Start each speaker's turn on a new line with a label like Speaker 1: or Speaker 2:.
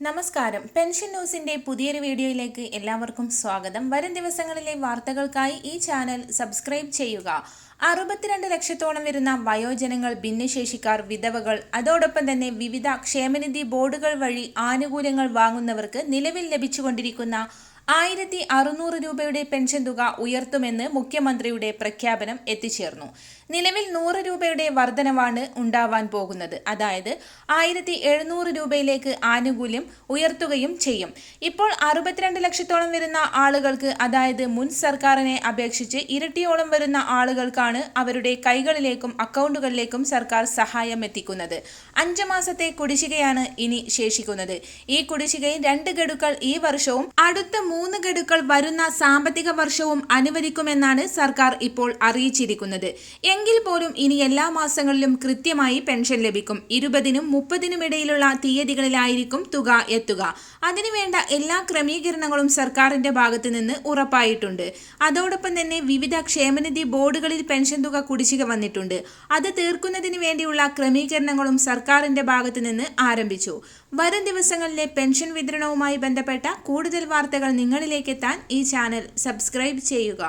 Speaker 1: നമസ്കാരം. പെൻഷൻ ന്യൂസിന്റെ പുതിയൊരു വീഡിയോയിലേക്ക് എല്ലാവർക്കും സ്വാഗതം. വരും ദിവസങ്ങളിലെ വാർത്തകൾക്കായി ഈ ചാനൽ സബ്സ്ക്രൈബ് ചെയ്യുക. അറുപത്തിരണ്ട് ലക്ഷത്തോളം വരുന്ന വയോജനങ്ങൾ ഭിന്നശേഷിക്കാർ വിധവകൾ അതോടൊപ്പം തന്നെ വിവിധ ക്ഷേമനിധി ബോർഡുകൾ വഴി ആനുകൂല്യങ്ങൾ വാങ്ങുന്നവർക്ക് നിലവിൽ ലഭിച്ചുകൊണ്ടിരിക്കുന്ന ആയിരത്തി അറുന്നൂറ് രൂപയുടെ പെൻഷൻ തുക ഉയർത്തുമെന്ന് മുഖ്യമന്ത്രിയുടെ പ്രഖ്യാപനം എത്തിച്ചേർന്നു. നിലവിൽ നൂറ് രൂപയുടെ വർധനവാണ് ഉണ്ടാവാൻ പോകുന്നത്. അതായത് ആയിരത്തി എഴുന്നൂറ് രൂപയിലേക്ക് ആനുകൂല്യം ഉയർത്തുകയും ചെയ്യും. ഇപ്പോൾ അറുപത്തിരണ്ട് ലക്ഷത്തോളം വരുന്ന ആളുകൾക്ക് അതായത് മുൻ സർക്കാരിനെ അപേക്ഷിച്ച് ഇരട്ടിയോളം വരുന്ന ആളുകൾക്കാണ് അവരുടെ കൈകളിലേക്കും അക്കൗണ്ടുകളിലേക്കും സർക്കാർ സഹായം എത്തിക്കുന്നത്. അഞ്ച് മാസത്തെ കുടിശ്ശികയാണ് ഇനി ശേഷിക്കുന്നത്. ഈ കുടിശ്ശികയിൽ രണ്ട് ഗഡുക്കൾ ഈ വർഷവും അടുത്ത മൂന്ന് ഗഡുക്കൾ വരുന്ന സാമ്പത്തിക വർഷവും അനുവദിക്കുമെന്നാണ് സർക്കാർ ഇപ്പോൾ അറിയിച്ചിരിക്കുന്നത്. എങ്കിൽ പോലും ഇനി എല്ലാ മാസങ്ങളിലും കൃത്യമായി പെൻഷൻ ലഭിക്കും. ഇരുപതിനും മുപ്പതിനും ഇടയിലുള്ള തീയതികളിലായിരിക്കും തുക എത്തുക. അതിനുവേണ്ട എല്ലാ ക്രമീകരണങ്ങളും സർക്കാരിന്റെ ഭാഗത്ത് നിന്ന് ഉറപ്പായിട്ടുണ്ട്. അതോടൊപ്പം തന്നെ വിവിധ ക്ഷേമനിധി ബോർഡുകളിൽ പെൻഷൻ തുക കുടിശ്ശിക വന്നിട്ടുണ്ട്. അത് തീർക്കുന്നതിന് വേണ്ടിയുള്ള ക്രമീകരണങ്ങളും സർക്കാരിന്റെ ഭാഗത്ത് നിന്ന് ആരംഭിച്ചു. വരും ദിവസങ്ങളിലെ പെൻഷൻ വിതരണവുമായി ബന്ധപ്പെട്ട കൂടുതൽ വാർത്തകൾ നിങ്ങളിലേക്ക് എത്താൻ ഈ ചാനൽ സബ്സ്ക്രൈബ് ചെയ്യുക.